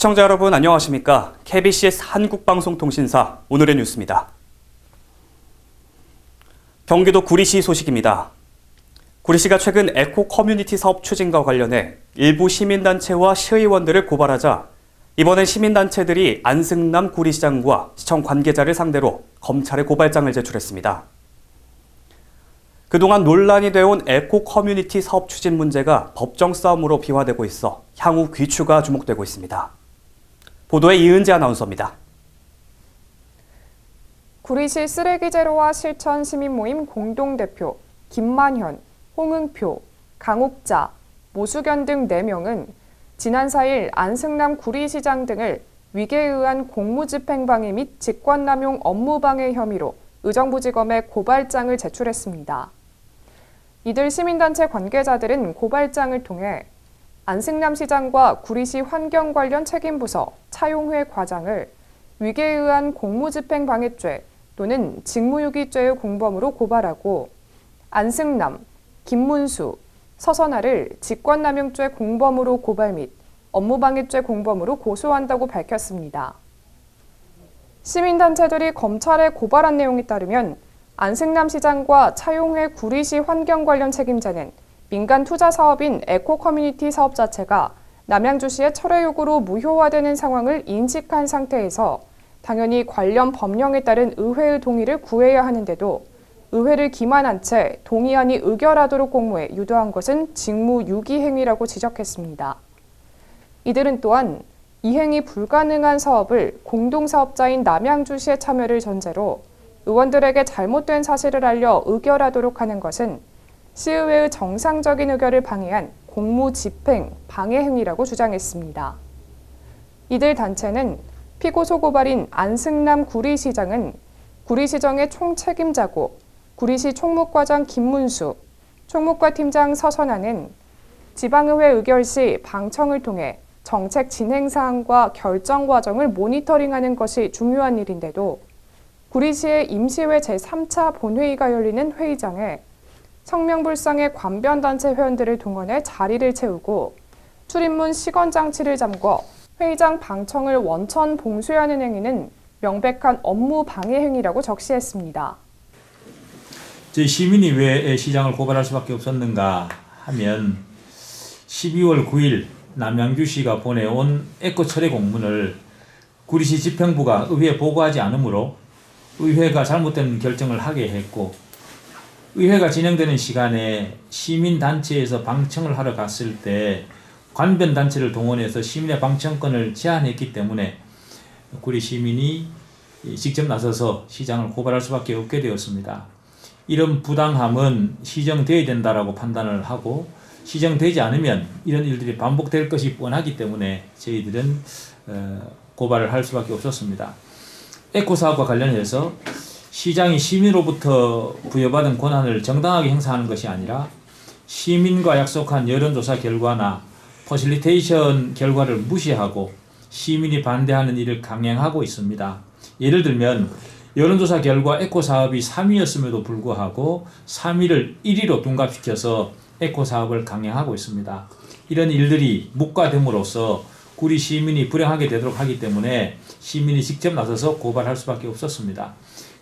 시청자 여러분 안녕하십니까? KBCS 한국방송통신사 오늘의 뉴스입니다. 경기도 구리시 소식입니다. 구리시가 최근 에코 커뮤니티 사업 추진과 관련해 일부 시민단체와 시의원들을 고발하자 이번엔 시민단체들이 안승남 구리시장과 시청 관계자를 상대로 검찰에 고발장을 제출했습니다. 그동안 논란이 되어온 에코 커뮤니티 사업 추진 문제가 법정 싸움으로 비화되고 있어 향후 귀추가 주목되고 있습니다. 보도에 이은지 아나운서입니다. 구리시 쓰레기 제로와 실천 시민 모임 공동대표 김만현, 홍응표, 강옥자, 모수견 등 4명은 지난 4일 안승남 구리시장 등을 위계에 의한 공무집행방해 및 직권남용 업무방해 혐의로 의정부지검에 고발장을 제출했습니다. 이들 시민단체 관계자들은 고발장을 통해 안승남 시장과 구리시 환경 관련 책임부서 차용회 과장을 위계에 의한 공무집행방해죄 또는 직무유기죄의 공범으로 고발하고 안승남, 김문수, 서선아를 직권남용죄 공범으로 고발 및 업무방해죄 공범으로 고소한다고 밝혔습니다. 시민단체들이 검찰에 고발한 내용에 따르면 안승남 시장과 차용회 구리시 환경 관련 책임자는 민간 투자 사업인 에코 커뮤니티 사업 자체가 남양주시의 철회 요구로 무효화되는 상황을 인식한 상태에서 당연히 관련 법령에 따른 의회의 동의를 구해야 하는데도 의회를 기만한 채 동의안이 의결하도록 공모해 유도한 것은 직무 유기 행위라고 지적했습니다. 이들은 또한 이 행위 불가능한 사업을 공동사업자인 남양주시의 참여를 전제로 의원들에게 잘못된 사실을 알려 의결하도록 하는 것은 시의회의 정상적인 의결을 방해한 공무집행 방해 행위라고 주장했습니다. 이들 단체는 피고소 고발인 안승남 구리시장은 구리시정의 총책임자고 구리시 총무과장 김문수, 총무과 팀장 서선아는 지방의회 의결 시 방청을 통해 정책 진행 사항과 결정 과정을 모니터링하는 것이 중요한 일인데도 구리시의 임시회 제3차 본회의가 열리는 회의장에 성명불상의 관변단체 회원들을 동원해 자리를 채우고 출입문 시건 장치를 잠궈 회의장 방청을 원천 봉쇄하는 행위는 명백한 업무 방해 행위라고 적시했습니다. 저희 시민이 왜 시장을 고발할 수밖에 없었는가 하면 12월 9일 남양주시가 보내온 에코 철회 공문을 구리시 집행부가 의회에 보고하지 않으므로 의회가 잘못된 결정을 하게 했고 의회가 진행되는 시간에 시민단체에서 방청을 하러 갔을 때 관변단체를 동원해서 시민의 방청권을 제한했기 때문에 구리 시민이 직접 나서서 시장을 고발할 수밖에 없게 되었습니다. 이런 부당함은 시정되어야 된다라고 판단을 하고 시정되지 않으면 이런 일들이 반복될 것이 뻔하기 때문에 저희들은 어, 고발을 할 수밖에 없었습니다. 에코 사업과 관련해서 시장이 시민으로부터 부여받은 권한을 정당하게 행사하는 것이 아니라 시민과 약속한 여론조사 결과나 퍼실리테이션 결과를 무시하고 시민이 반대하는 일을 강행하고 있습니다. 예를 들면 여론조사 결과 에코 사업이 3위였음에도 불구하고 3위를 1위로 둔갑시켜서 에코 사업을 강행하고 있습니다. 이런 일들이 묵과됨으로써 구리 시민이 불행하게 되도록 하기 때문에 시민이 직접 나서서 고발할 수밖에 없었습니다.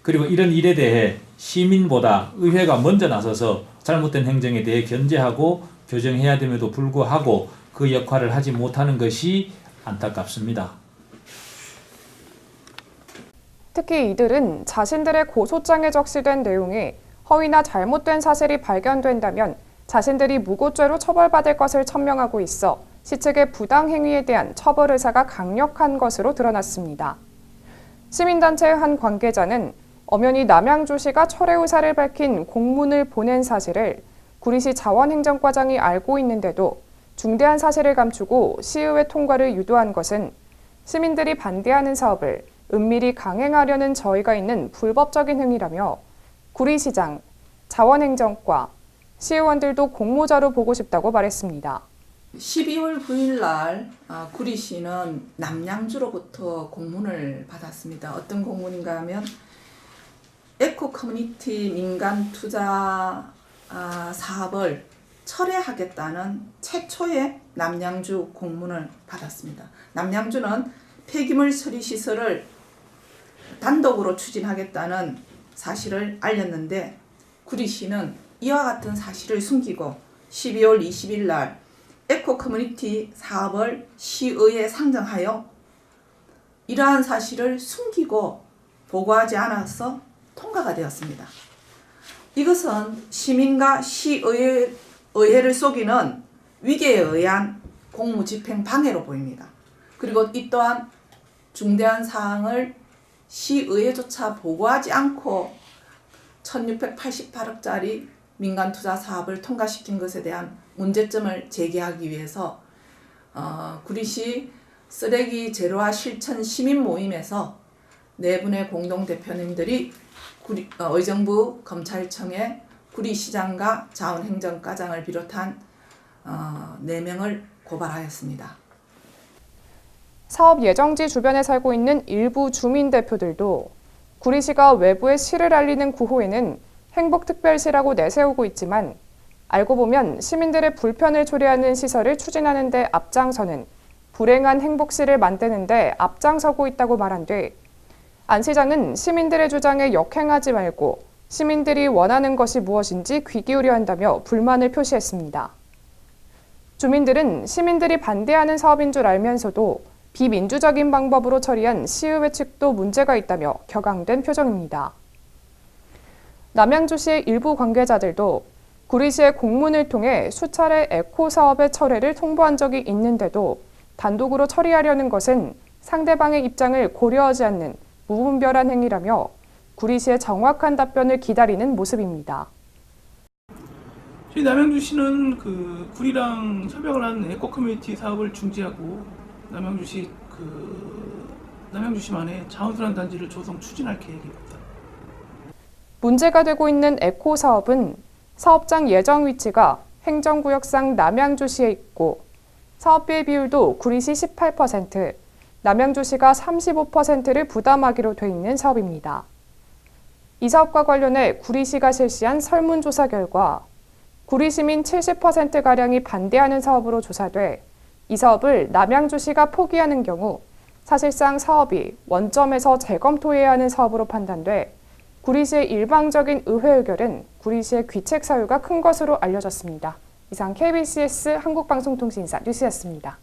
그리고 이런 일에 대해 시민보다 의회가 먼저 나서서 잘못된 행정에 대해 견제하고 교정해야 됨에도 불구하고 그 역할을 하지 못하는 것이 안타깝습니다. 특히 이들은 자신들의 고소장에 적시된 내용이 허위나 잘못된 사실이 발견된다면 자신들이 무고죄로 처벌받을 것을 천명하고 있어 시측의 부당 행위에 대한 처벌 의사가 강력한 것으로 드러났습니다. 시민단체의 한 관계자는 엄연히 남양주 시가 철회 의사를 밝힌 공문을 보낸 사실을 구리시 자원행정과장이 알고 있는데도 중대한 사실을 감추고 시의회 통과를 유도한 것은 시민들이 반대하는 사업을 은밀히 강행하려는 저희가 있는 불법적인 행위라며 구리시장, 자원행정과, 시의원들도 공모자로 보고 싶다고 말했습니다. 12월 9일 날 아, 구리시는 남양주로부터 공문을 받았습니다. 어떤 공문인가 하면 에코 커뮤니티 민간 투자 아, 사업을 철회하겠다는 최초의 남양주 공문을 받았습니다. 남양주는 폐기물 처리 시설을 단독으로 추진하겠다는 사실을 알렸는데 구리시는 이와 같은 사실을 숨기고 12월 20일 날 에코 커뮤니티 사업을 시의회에 상정하여 이러한 사실을 숨기고 보고하지 않아서 통과가 되었습니다. 이것은 시민과 시의회 의회를 속이는 위계에 의한 공무집행 방해로 보입니다. 그리고 이 또한 중대한 사항을 시의회조차 보고하지 않고 1688억짜리 민간 투자 사업을 통과시킨 것에 대한 문제점을 제기하기 위해서 어, 구리시 쓰레기 제로화 실천 시민 모임에서 네 분의 공동 대표님들이 구리, 어, 의정부 검찰청에 구리시장과 자원행정과장을 비롯한 어, 네 명을 고발하였습니다. 사업 예정지 주변에 살고 있는 일부 주민 대표들도 구리시가 외부에 시를 알리는 구호에는 행복특별시라고 내세우고 있지만 알고 보면 시민들의 불편을 초래하는 시설을 추진하는 데 앞장서는 불행한 행복시를 만드는 데 앞장서고 있다고 말한 뒤 안 시장은 시민들의 주장에 역행하지 말고 시민들이 원하는 것이 무엇인지 귀 기울여 한다며 불만을 표시했습니다. 주민들은 시민들이 반대하는 사업인 줄 알면서도 비민주적인 방법으로 처리한 시의회 측도 문제가 있다며 격앙된 표정입니다. 남양주시의 일부 관계자들도 구리시의 공문을 통해 수차례 에코 사업의 철회를 통보한 적이 있는데도 단독으로 처리하려는 것은 상대방의 입장을 고려하지 않는 무분별한 행위라며 구리시의 정확한 답변을 기다리는 모습입니다. 저희 남양주 시는 그 구리랑 협약을 한 에코 커뮤니티 사업을 중지하고 남양주시 그 남양주시만의 자원순환 단지를 조성 추진할 계획입니다. 문제가 되고 있는 에코 사업은 사업장 예정 위치가 행정구역상 남양주시에 있고 사업비의 비율도 구리시 18%, 남양주시가 35%를 부담하기로 돼 있는 사업입니다. 이 사업과 관련해 구리시가 실시한 설문조사 결과 구리 시민 70%가량이 반대하는 사업으로 조사돼 이 사업을 남양주시가 포기하는 경우 사실상 사업이 원점에서 재검토해야 하는 사업으로 판단돼 구리시의 일방적인 의회 의결은 구리시의 귀책 사유가 큰 것으로 알려졌습니다. 이상 KBCS 한국방송통신사 뉴스였습니다.